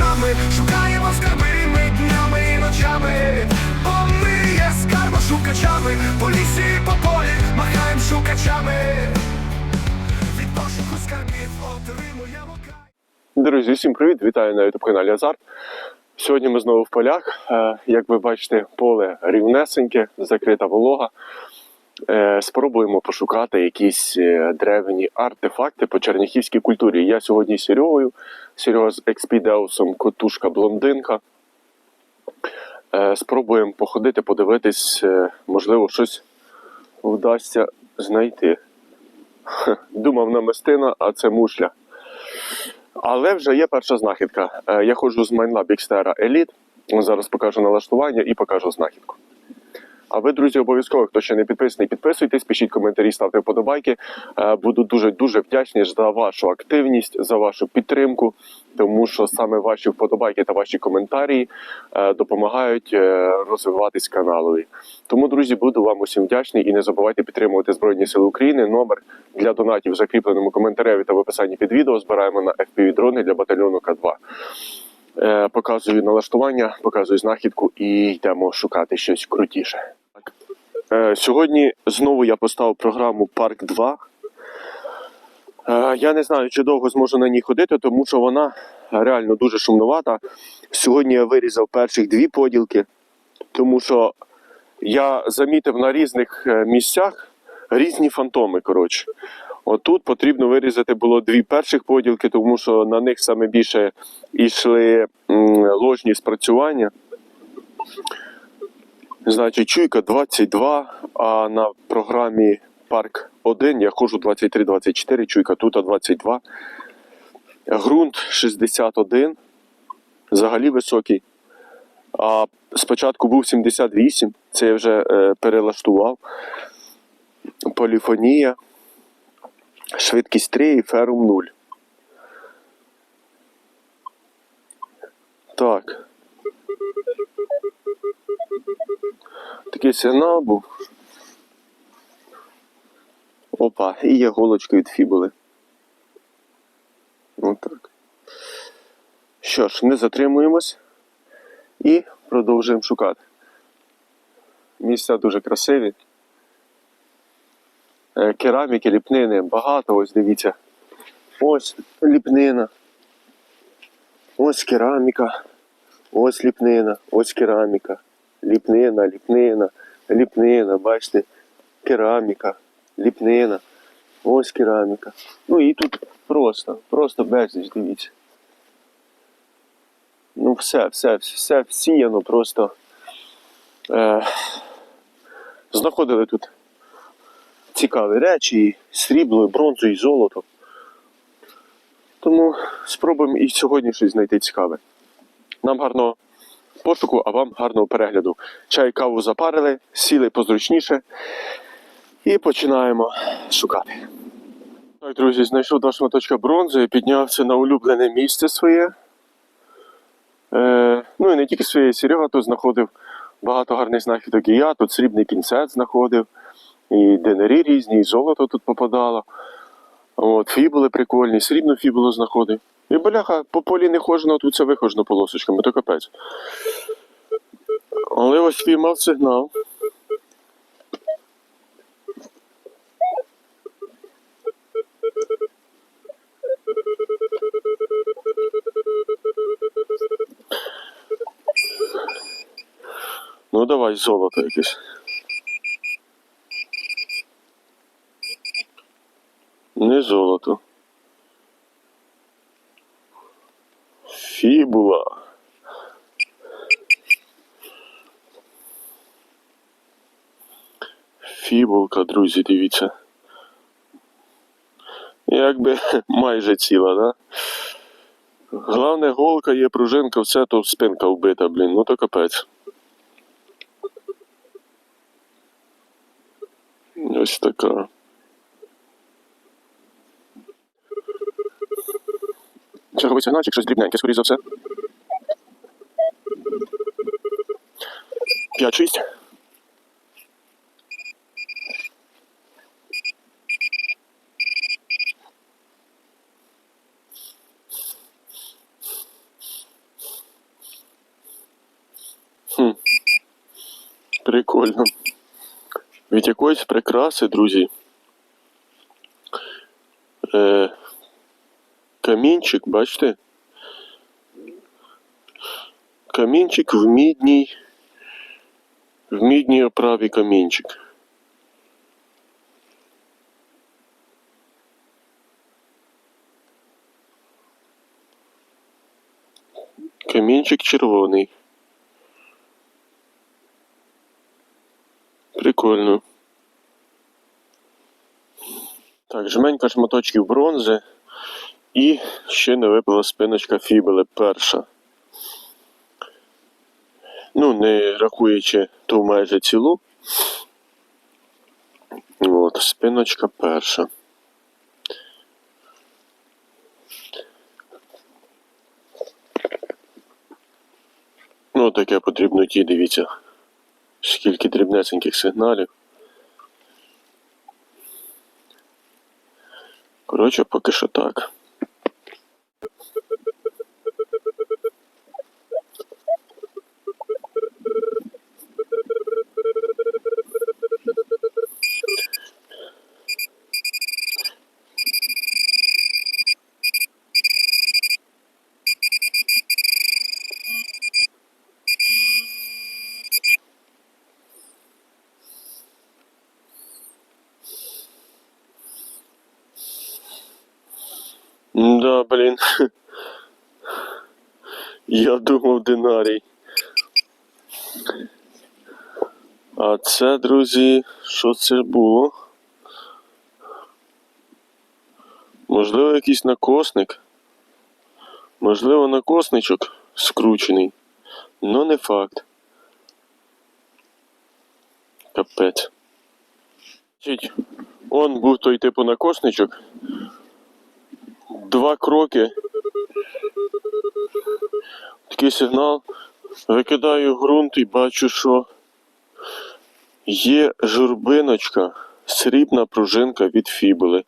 шукачами, шукаємо скарби ми днями і ночами, бо ми є скарбошукачами, по лісі по полі махаємо шукачами, від пошуку скарбів отримуємо кайф. Друзі, всім привіт! Вітаю на youtube каналі Азарт. Сьогодні ми знову в полях. Е, Як ви бачите, поле рівнесеньке, закрита волога. Е, Спробуємо пошукати якісь е, древні артефакти по черняхівській культурі. Я сьогодні з Серегою, Серега з експідеусом Котушка Блондинка. Е, Спробуємо походити, подивитись, можливо, щось вдасться знайти. Думав намистина, а це мушля. Але вже є перша знахідка. Я ходжу з MineLab Xterra Elite. Зараз покажу налаштування і покажу знахідку. А ви, друзі, обов'язково, хто ще не підписаний, підписуйтесь, пишіть коментарі, ставте вподобайки. Е, Буду дуже дуже вдячний за вашу активність, за вашу підтримку, тому що саме ваші вподобайки та ваші коментарі е, допомагають е, розвиватись каналові. Тому, друзі, буду вам усім вдячний і не забувайте підтримувати Збройні Сили України. Номер для донатів в закріпленому коментареві та в описанні під відео. Збираємо на FPV дрони для батальйону К2. Е, Показую налаштування, показую знахідку і йдемо шукати щось крутіше. Е, Сьогодні знову я поставив програму Парк 2. Е, Я не знаю, чи довго зможу на ній ходити, тому що вона реально дуже шумновата. Сьогодні я вирізав перших дві поділки, тому що я замітив на різних е, місцях різні фантоми. Коротше. Отут потрібно вирізати було дві перших поділки, тому що на них саме більше йшли ложні спрацювання. Значить, чуйка 22, а на програмі Парк 1 я ходжу 23-24, чуйка тут 22. Ґрунт 61, взагалі високий. А спочатку був 78, це я вже е, перелаштував. Поліфонія, швидкість 3 і ферум 0. Так. Такий сигнал був. Опа, і є голочка від фібули. Отак. Що ж, не затримуємось і продовжуємо шукати. Місця дуже красиві. Е, Кераміки, ліпнини багато, ось дивіться. Ось ліпнина. Ось кераміка. Ось ліпнина, ось кераміка. Ліпнина, ліпнина, ліпнина, бачите, кераміка, ліпнина, ось кераміка. Ну і тут просто, просто безліч, дивіться. Ну, все, все, все всіяно просто. Е, знаходили тут цікаві речі, і срібло, і бронзу, і золото. Тому спробуємо і сьогодні щось знайти цікаве. Нам гарного пошуку, а вам гарного перегляду. Чай, каву запарили, сіли позручніше і починаємо шукати. Так, друзі, знайшов два шматочка бронзи і піднявся на улюблене місце своє. Е, ну і не тільки своє, Серега тут знаходив багато гарних знахідок. І я тут срібний пінцет знаходив, і денері різні, і золото тут попадало. От, фібули прикольні, срібну фібулу знаходив. І бляха, по полі не хожено, тут це вихожено полосочками, то капець. Але ось піймав сигнал. Ну давай золото якесь. Не золото. Фібула. Фібулка, друзі, дивіться. Якби майже ціла, да? Головне, голка є, пружинка, все, то спинка вбита, блін, ну то капець. Ось така. Черговий сигнальчик, щось дрібненьке, скоріш за все. 56. Хм. Прикольно. Від якоїсь прикраси, друзі. Е, э, Камінчик, бачите? Камінчик в мідній. В мідній оправі камінчик. Камінчик червоний. Прикольно. Так, жменька шматочків бронзи. І ще не випала спиночка фібели перша. Ну, не рахуючи ту майже цілу. От, спиночка перша. Ну, таке потрібно ті, дивіться. Скільки дрібнесеньких сигналів. Коротше, поки що так. Да, блін. Я думав динарій. А це, друзі, що це було? Можливо, якийсь накосник. Можливо, накосничок скручений. Но не факт. Капець. Он був той типу накосничок. Два кроки. Такий сигнал. Викидаю ґрунт і бачу, що є журбиночка, срібна пружинка від фібули.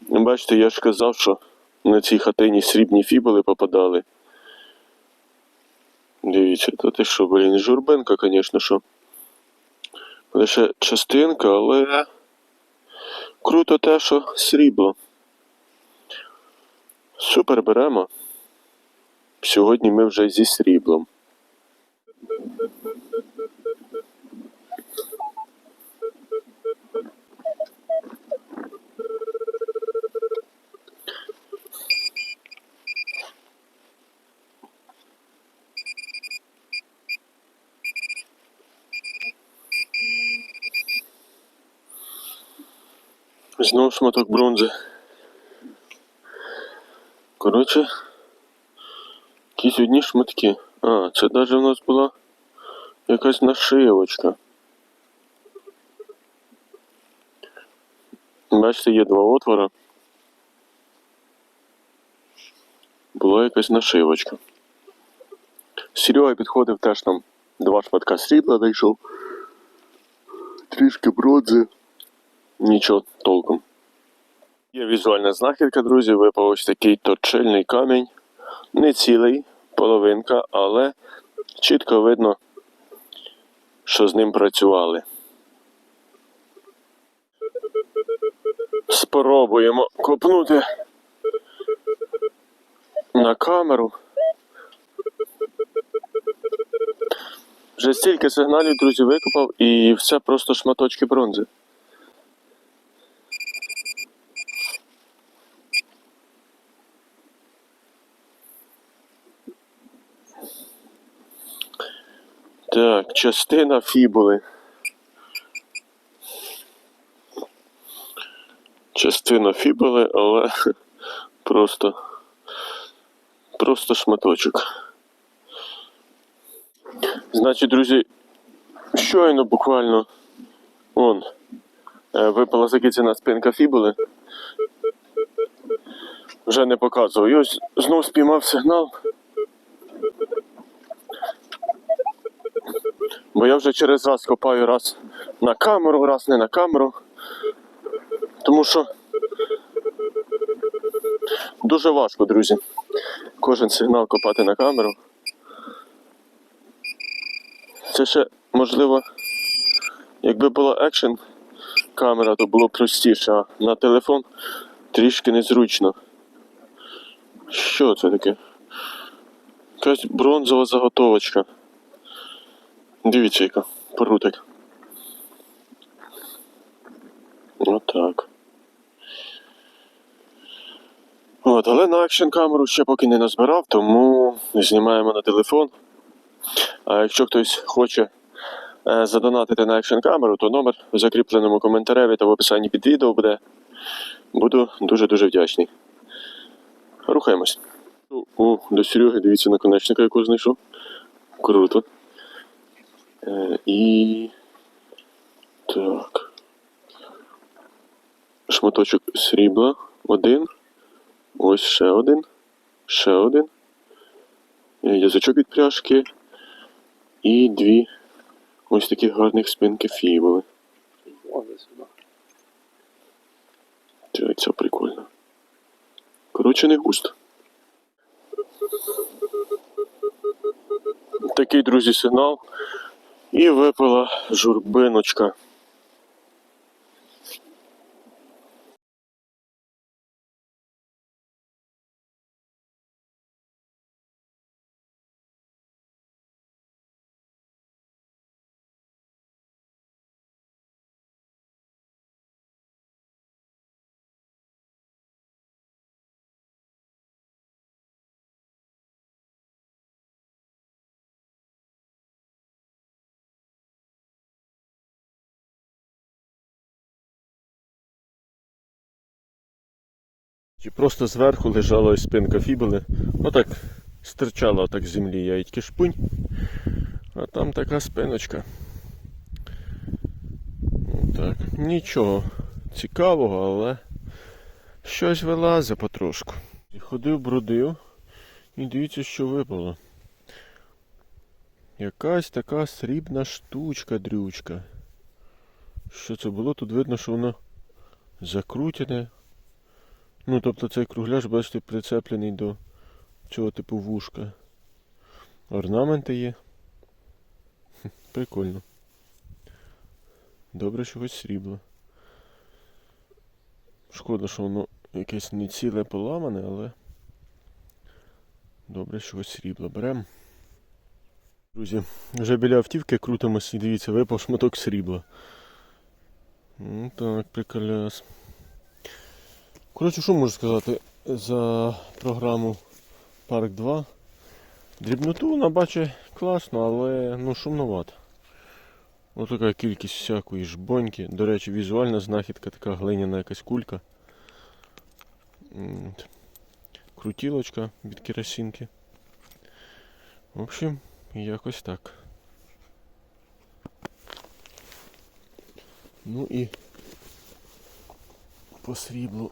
Бачите, я ж казав, що на цій хатині срібні фібули попадали. Дивіться, то ти що, блін, журбинка, звісно, що. Лише частинка, але круто те, що срібло. Супер беремо. Сьогодні ми вже зі сріблом. Знову шматок бронзи. Коротше, якісь одні шматки. А, це навіть у нас була якась нашивочка. Бачите, є два отвора. Була якась нашивочка. Серега підходив теж там два шматка срібла знайшов. Трішки бронзи. Нічого толком. Є візуальна знахідка, друзі. Випав ось такий точильний камінь. Не цілий, половинка, але чітко видно, що з ним працювали. Спробуємо копнути на камеру. Вже стільки сигналів, друзі, викопав і все просто шматочки бронзи. Так, частина фібули. Частина фібули, але просто, просто шматочок. Значить, друзі, щойно буквально он е, випала закицяна спинка фібули. Вже не показував. І ось знов спіймав сигнал. Бо я вже через раз копаю раз на камеру, раз не на камеру. Тому що дуже важко, друзі. Кожен сигнал копати на камеру. Це ще, можливо, Якби була екшн камера, то було простіше, а на телефон трішки незручно. Що це таке? Якась бронзова заготовочка. Дивіться, яка прутик. Отак. От, але на екшн камеру ще поки не назбирав, тому знімаємо на телефон. А якщо хтось хоче е, задонатити на екшн камеру, то номер в закріпленому коментареві та в описанні під відео буде. Буду дуже-дуже вдячний. Рухаємось. О, до Сереги, дивіться наконечника, якого знайшов. Круто. Е, і. Так. Шматочок срібла. Один. Ось ще один. Ще один. Е, Язичок від пряжки. І дві ось таких гарних спинки фібули. Це, це прикольно. Коротше, не густо. Такий, друзі, сигнал. І випила журбиночка. Чи просто зверху лежала ось спинка фібули. Отак стирчала отак з землі яйки шпунь. А там така спиночка. Отак. Нічого цікавого, але щось вилазить потрошку. Ходив, бродив і дивіться, що випало. Якась така срібна штучка, дрючка. Що це було? Тут видно, що воно закрутене. Ну, тобто цей кругляш, бачите, прицеплений до цього типу вушка. Орнаменти є. Прикольно. Добре, хоч срібло. Шкода, що воно якесь не ціле поламане, але добре, хоч срібло. Беремо. Друзі, вже біля автівки крутимось і дивіться, випав шматок срібла. Ну так, приколяс. Коротше, що можу сказати за програму Парк 2. Дрібноту вона бачить класно, але ну шумновато. Ось така кількість всякої жбоньки. До речі, візуальна знахідка, така глиняна якась кулька. Крутілочка від керосинки. В общем, якось так. Ну і по сріблу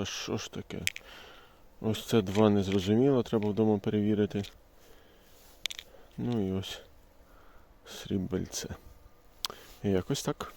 Та що ж таке? Ось це два незрозуміло, треба вдома перевірити. Ну і ось срібельце. Якось так.